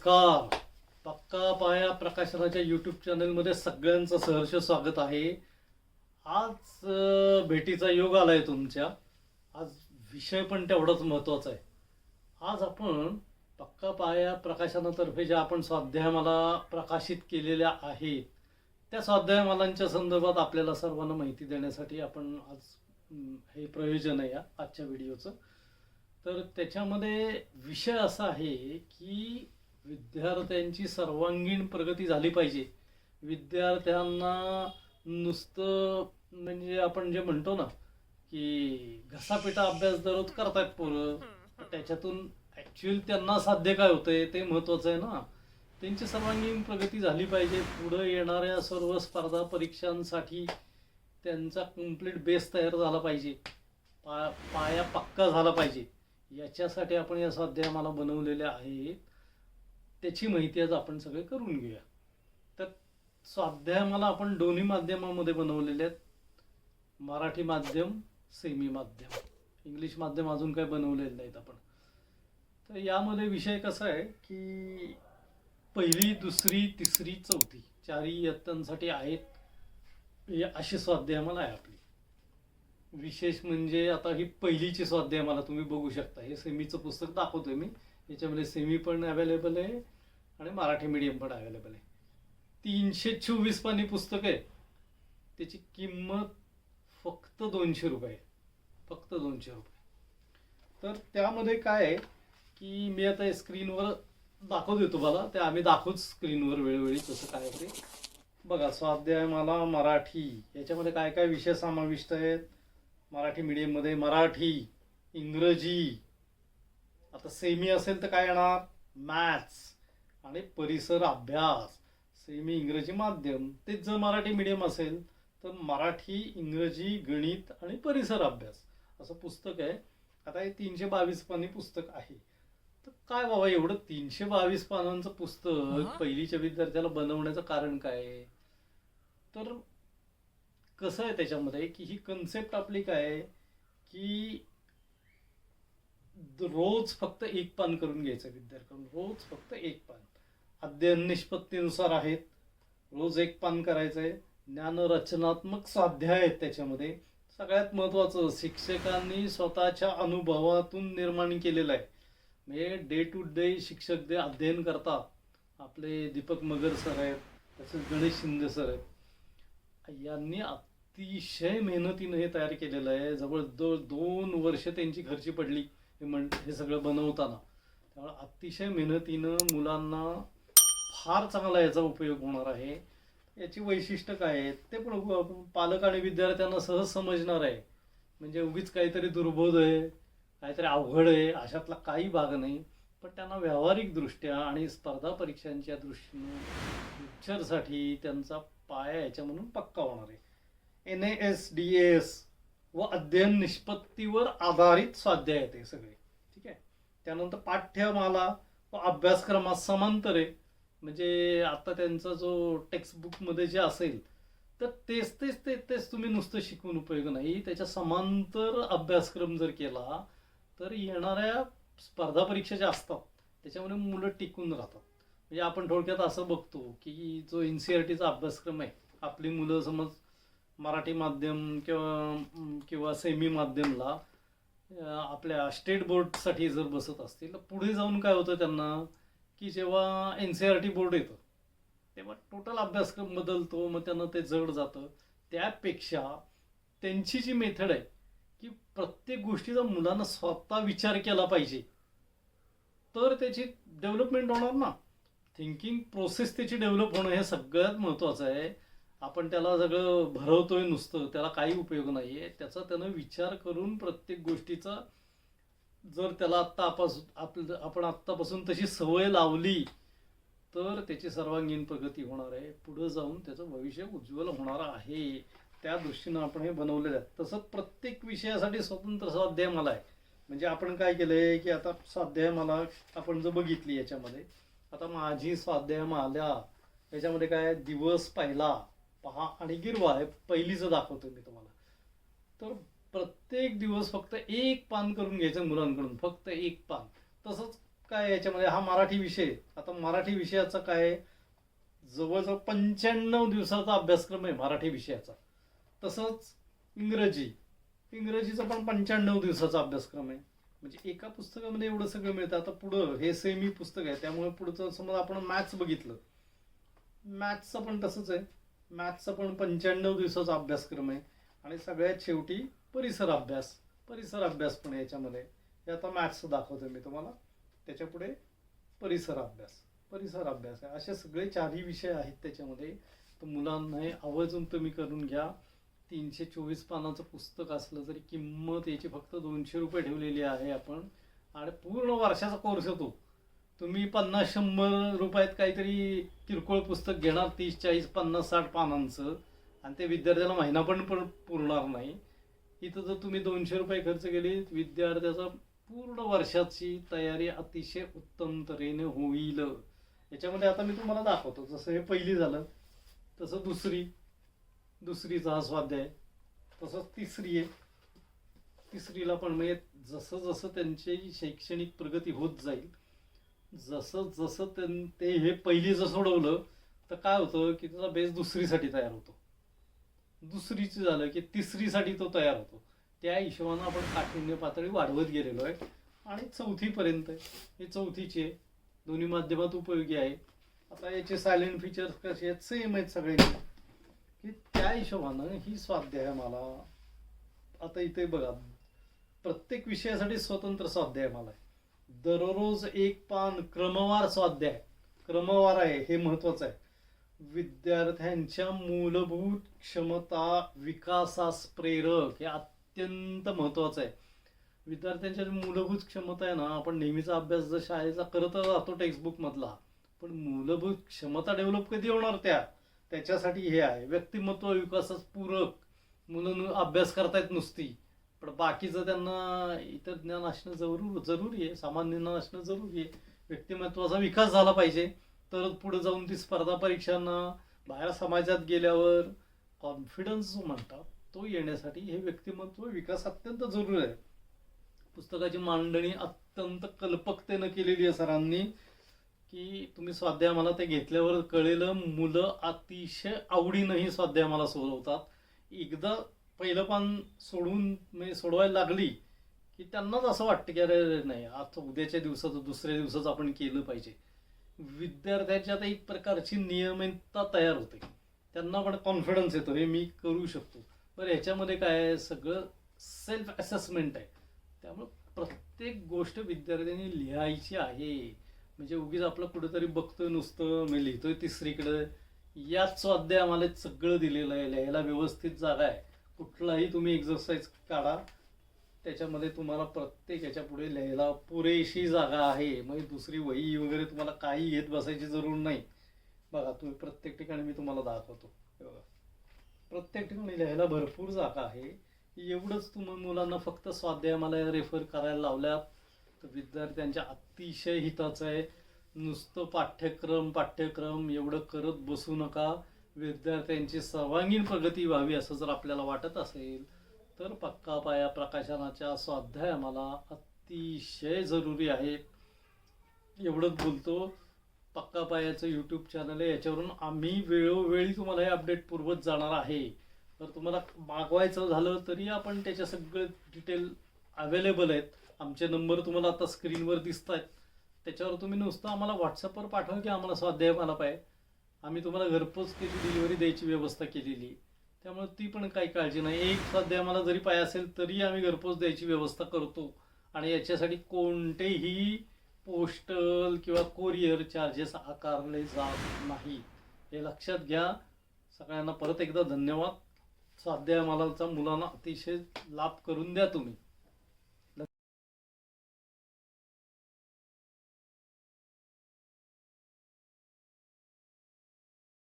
नमस्कार. पक्का पाया प्रकाशनाच्या यूट्यूब चॅनलमध्ये सगळ्यांचं सहर्ष स्वागत आहे. आज भेटीचा योग आलाय तुमच्या. आज विषय पण तेवढाच महत्त्वाचा आहे. आज आपण पक्का पाया प्रकाशनातर्फे ज्या आपण स्वाध्यायमाला प्रकाशित केलेल्या आहेत त्या स्वाध्यायमालांच्या संदर्भात आपल्याला सर्वांना माहिती देण्यासाठी आपण आज हे प्रयोजन आहे या आजच्या व्हिडिओचं. तर त्याच्यामध्ये विषय असा आहे की विद्यार्थ्यांची सर्वांगीण प्रगती झाली पाहिजे. विद्यार्थ्यांना नुसतं म्हणजे आपण जे म्हणतो ना की घसापिटा अभ्यास दररोज करतायत पोरं त्याच्यातून ॲक्च्युअल त्यांना साध्य काय होतंय ते महत्त्वाचं आहे ना. त्यांची सर्वांगीण प्रगती झाली पाहिजे. पुढं येणाऱ्या सर्व स्पर्धा परीक्षांसाठी त्यांचा कंप्लीट बेस तयार झाला पाहिजे. पा पाया पक्का झाला पाहिजे. याच्यासाठी आपण या स्वाध्याय मला बनवलेल्या आहेत. त्याची माहिती आज आपण सगळे करून घेऊया. तर स्वाध्याय मला आपण दोन्ही माध्यमामध्ये बनवलेले आहेत. मराठी माध्यम सेमी माध्यम. इंग्लिश माध्यम अजून काही बनवलेले नाहीत आपण. तर यामध्ये विषय कसा आहे की पहिली दुसरी तिसरी चौथी चारही इयत्तांसाठी आहेत. अशी स्वाध्याय मला आहे आपली. विशेष म्हणजे आता ही पहिलीची स्वाध्याय मला तुम्ही बघू शकता. हे सेमीचं पुस्तक दाखवतोय मी. याच्यामध्ये सेमी पण अवेलेबल आहे आणि मराठी मीडियम पण अवेलेबल आहे. तीनशे चोवीस पानी पुस्तक आहे त्याची किंमत फक्त दोनशे रुपये फक्त दोनशे रुपये. तर त्यामध्ये काय आहे की मी आता स्क्रीनवर स्क्रीनवर देतो तुम्हाला. ते आम्ही दाखवूच स्क्रीनवर वेळोवेळी तसं काय ते बघा. स्वाध्याय मला मराठी. याच्यामध्ये काय काय विषय समाविष्ट आहेत? मराठी मीडियममध्ये मराठी इंग्रजी आता सेमी असेल तर काय येणार? मॅथ्स आणि परिसर अभ्यास. सेमी इंग्रजी माध्यम. तेच जर मराठी मीडियम असेल तर मराठी इंग्रजी गणित आणि परिसर अभ्यास. असं पुस्तक आहे. आता हे तीनशे बावीस पानी पुस्तक आहे. तर काय बाबा एवढं तीनशे बावीस पानांचं पुस्तक पहिलीच्या विद्यार्थ्याला बनवण्याचं कारण काय? तर कसं आहे त्याच्यामध्ये? की ही कन्सेप्ट आपली काय? की रोज फक्त एक पान करून घ्यायचं विद्यार्थ्यांकडून रोज फक्त एक पान. अध्ययन निष्पत्तीनुसार आहेत रोज एक पान करायचंय. ज्ञान रचनात्मक स्वाध्याय आहेत त्याच्यामध्ये. सगळ्यात महत्त्वाचं शिक्षकांनी स्वतःच्या अनुभवातून निर्माण केलेलं आहे. म्हणजे डे टू डे शिक्षक जे अध्ययन करतात आपले दीपक मगर सर आहेत तसेच गणेश शिंदे सर आहेत. यांनी अतिशय मेहनतीनं हे तयार केलेलं आहे. जवळजवळ दोन वर्ष त्यांची घरची पडली. हे म्हण हे सगळं बनवताना. त्यामुळे अतिशय मेहनतीनं मुलांना फार चांगला याचा उपयोग होणार आहे. याची वैशिष्ट्य काय आहेत ते पण पालक आणि विद्यार्थ्यांना सहज समजणार आहे. म्हणजे उगीच काहीतरी दुर्बोध आहे काहीतरी अवघड आहे अशातला काही भाग नाही. पण त्यांना व्यावहारिकदृष्ट्या आणि स्पर्धा परीक्षांच्या दृष्टीनं फ्युचरसाठी त्यांचा पाया याच्या म्हणून पक्का होणार आहे. N A S D S व अध्ययन निष्पत्तीवर आधारित स्वाध्याय आहेत हे सगळे. ठीक आहे? त्यानंतर पाठ्यमाला व अभ्यासक्रमात समांतर आहे म्हणजे आता त्यांचा जो टेक्स्टबुकमध्ये जे असेल तर तेच तेच तेच तेच तुम्ही नुसतं शिकून उपयोग नाही. त्याच्या समांतर अभ्यासक्रम जर केला तर येणाऱ्या स्पर्धा परीक्षा ज्या असतात त्याच्यामुळे मुलं टिकून राहतात. म्हणजे आपण थोडक्यात असं बघतो की जो एन सी आर टीचा अभ्यासक्रम आहे आपली मुलं समज मराठी माध्यम किंवा किंवा सेमी माध्यमला आपल्या स्टेट बोर्डसाठी जर बसत असतील तर पुढे जाऊन काय होतं त्यांना की जेव्हा N C R T board येतं तेव्हा टोटल अभ्यासक्रम बदलतो मग त्यांना ते जड जातं. त्यापेक्षा त्यांची जी मेथड आहे की प्रत्येक गोष्टीचा मुलांना स्वतः विचार केला पाहिजे तर त्याची डेव्हलपमेंट होणार ना. थिंकिंग प्रोसेस त्याची डेव्हलप होणं हे सगळ्यात महत्त्वाचं आहे. आपण त्याला सगळं भरवतोय नुसतं त्याला काही उपयोग नाही आहे त्याचा त्यानं विचार करून प्रत्येक गोष्टीचा जर त्याला आत्ता आपासून आपलं आपण आत्तापासून तशी सवय लावली तर त्याची सर्वांगीण प्रगती होणार आहे. पुढं जाऊन त्याचं भविष्य उज्ज्वल होणार आहे. त्या दृष्टीनं आपण हे बनवलेलं आहे. तसं प्रत्येक विषयासाठी स्वतंत्र स्वाध्याय मला आहे. म्हणजे आपण काय केलं आहे की आता स्वाध्याय मला आपण जर बघितली याच्यामध्ये आता माझी स्वाध्याय माल्या याच्यामध्ये काय दिवस पहिला. पहा. आणि गिरवा हे पहिलीचं दाखवतो मी तुम्हाला. तर प्रत्येक दिवस फक्त एक पान करून घ्यायचं मुलांकडून. फक्त एक पान. तसंच काय याच्यामध्ये हा मराठी विषय आता मराठी विषयाचा काय आहे? जवळजवळ पंच्याण्णव दिवसाचा अभ्यासक्रम आहे मराठी विषयाचा. तसंच इंग्रजी. इंग्रजीचा पण पंच्याण्णव दिवसाचा अभ्यासक्रम आहे. म्हणजे एका पुस्तकामध्ये एवढं सगळं मिळतं. आता पुढं हे सेमी पुस्तक आहे. त्यामुळे पुढचं समजा आपण मॅथ्स बघितलं. मॅथ्सचं पण तसंच आहे. मॅथचा पण पंच्याण्णव दिवसाचा अभ्यासक्रम आहे. आणि सगळ्यात शेवटी परिसर अभ्यास परिसर अभ्यास पण याच्यामध्ये. हे आता मॅथ्स दाखवतो मी तुम्हाला. त्याच्यापुढे परिसर अभ्यास परिसर अभ्यास आहे. असे सगळे चारही विषय आहेत त्याच्यामध्ये. तर मुलांना हे आवर्जून तुम्ही करून घ्या. तीनशे चोवीस पानाचं पुस्तक असलं तरी किंमत याची फक्त दोनशे रुपये ठेवलेली आहे आपण. आणि पूर्ण वर्षाचा कोर्स येतो तुम्ही पन्नास शंभर रुपयात काहीतरी किरकोळ पुस्तक घेणार तीस चाळीस पन्नास साठ पानांचं. आणि ते विद्यार्थ्याला महिना पण पण पुरणार नाही. इथं जर तुम्ही दोनशे रुपये खर्च केले विद्यार्थ्याचा पूर्ण वर्षाची तयारी अतिशय उत्तम तऱ्हेने होईल. याच्यामध्ये आता मी तुम्हाला दाखवतो जसं हे पहिली झालं तसं दुसरी. दुसरीचा हा स्वाध्याय. तसंच तिसरी आहे. तिसरीला पण म्हणजे जसं जसं त्यांची शैक्षणिक प्रगती होत जाईल जसं जसं त्यां ते हे पहिलीचं सोडवलं तर काय होतं की त्याचा बेस दुसरीसाठी तयार होतो. दुसरीचं झालं की तिसरीसाठी तो तयार होतो. त्या हिशोबानं आपण काठिण्य पातळी वाढवत गेलेलो आहे. आणि चौथीपर्यंत आहे. ही चौथीची आहे दोन्ही माध्यमात उपयोगी आहे. आता याचे सायलेंट फीचर्स कसे आहेत सेम आहेत सगळ्यांचे. की त्या हिशोबानं ही स्वाध्याय मला. आता इथे बघा. प्रत्येक विषयासाठी स्वतंत्र स्वाध्याय मला. आहे दररोज एक पान क्रमवार स्वाध्याय. क्रमवार आहे हे महत्वाचं आहे. विद्यार्थ्यांच्या मूलभूत क्षमता विकासास प्रेरक हे अत्यंत महत्वाचं आहे. विद्यार्थ्यांच्या मूलभूत क्षमता आहे ना आपण नेहमीचा अभ्यास जर शाळेचा करतच राहतो टेक्स्टबुकमधला पण मूलभूत क्षमता डेव्हलप कधी होणार त्या? त्याच्यासाठी हे आहे. व्यक्तिमत्व विकासास पूरक. मुलं अभ्यास करतायत नुसती. पण बाकीचं त्यांना इतर ज्ञान असणं जरूर जरुरी आहे सामान्य ज्ञान असणं जरुरी आहे. व्यक्तिमत्वाचा विकास झाला पाहिजे. तर पुढे जाऊन ती स्पर्धा परीक्षांना बाहेर समाजात गेल्यावर कॉन्फिडन्स जो म्हणतात तो येण्यासाठी हे व्यक्तिमत्व विकास अत्यंत जरुरी आहे. पुस्तकाची मांडणी अत्यंत कल्पकतेनं केलेली आहे सरांनी की तुम्ही स्वाध्याय मला ते घेतल्यावर कळेलं मुलं अतिशय आवडीनंही स्वाध्याय मला सोडवतात. एकदा पहिलं पान सोडून म्हणजे सोडवायला लागली की त्यांनाच असं वाटतं की अरे नाही आता उद्याच्या दिवसाचं दुसऱ्या दिवसाचं आपण केलं पाहिजे. विद्यार्थ्याच्यात एक प्रकारची नियमितता तयार होते. त्यांना पण कॉन्फिडन्स येतो हे मी करू शकतो. तर ह्याच्यामध्ये काय आहे सगळं सेल्फ असेसमेंट आहे. त्यामुळं प्रत्येक गोष्ट विद्यार्थ्यांनी लिहायची आहे. म्हणजे उगीच आपलं कुठंतरी बघतोय नुसतं मी लिहितोय तिसरीकडे. याच स्वाध्याय आम्हाला सगळं दिलेलं आहे लिहायला व्यवस्थित जागा आहे. कुठलाही तुम्ही एक्झरसाइज काढा त्याच्यामध्ये तुम्हाला प्रत्येक याच्यापुढे लिहायला पुरेशी जागा आहे. म्हणजे दुसरी वही वगैरे तुम्हाला काही येत बसायची जरूर नाही. बघा तुम्ही प्रत्येक ठिकाणी मी तुम्हाला दाखवतो. बघा. प्रत्येक ठिकाणी लिहायला भरपूर जागा आहे. एवढंच तुम्ही मुलांना फक्त स्वाध्याय मला रेफर करायला लावल्यात तर विद्यार्थ्यांच्या अतिशय हिताचं आहे. नुसतं पाठ्यक्रम पाठ्यक्रम एवढं करत बसू नका. विद्यार्थ्यांची सर्वांगीण प्रगती व्हावी असं जर आपल्याला वाटत असेल तर पक्का पाया प्रकाशनाच्या स्वाध्याय मला अतिशय जरुरी आहे. एवढंच बोलतो. पक्का पायाचं यूट्यूब चॅनल आहे. याच्यावरून आम्ही वेळोवेळी तुम्हाला हे अपडेट पुरवत जाणार आहे. तर तुम्हाला मागवायचं झालं तरी आपण त्याच्या सगळे डिटेल अवेलेबल आहेत. आमचे नंबर तुम्हाला आता स्क्रीनवर दिसत आहेत त्याच्यावर तुम्ही नुसतं आम्हाला व्हॉट्सअपवर पाठवा की आम्हाला स्वाध्याय मला पाहिजे आम्ही तुम्हाला घरपोच त्याची डिलिव्हरी द्यायची व्यवस्था केलेली. आहे त्यामुळे ती पण काही काळजी नाही. एक सध्या मला जरी पाय असेल तरी आम्ही घरपोच द्यायची व्यवस्था करतो. आणि याच्यासाठी कोणतेही पोस्टल किंवा कोरिअर चार्जेस आकारले जात नाही हे लक्षात घ्या. सगळ्यांना परत एकदा धन्यवाद. सध्या मालाचा मुलांना अतिशय लाभ करून द्या तुम्ही.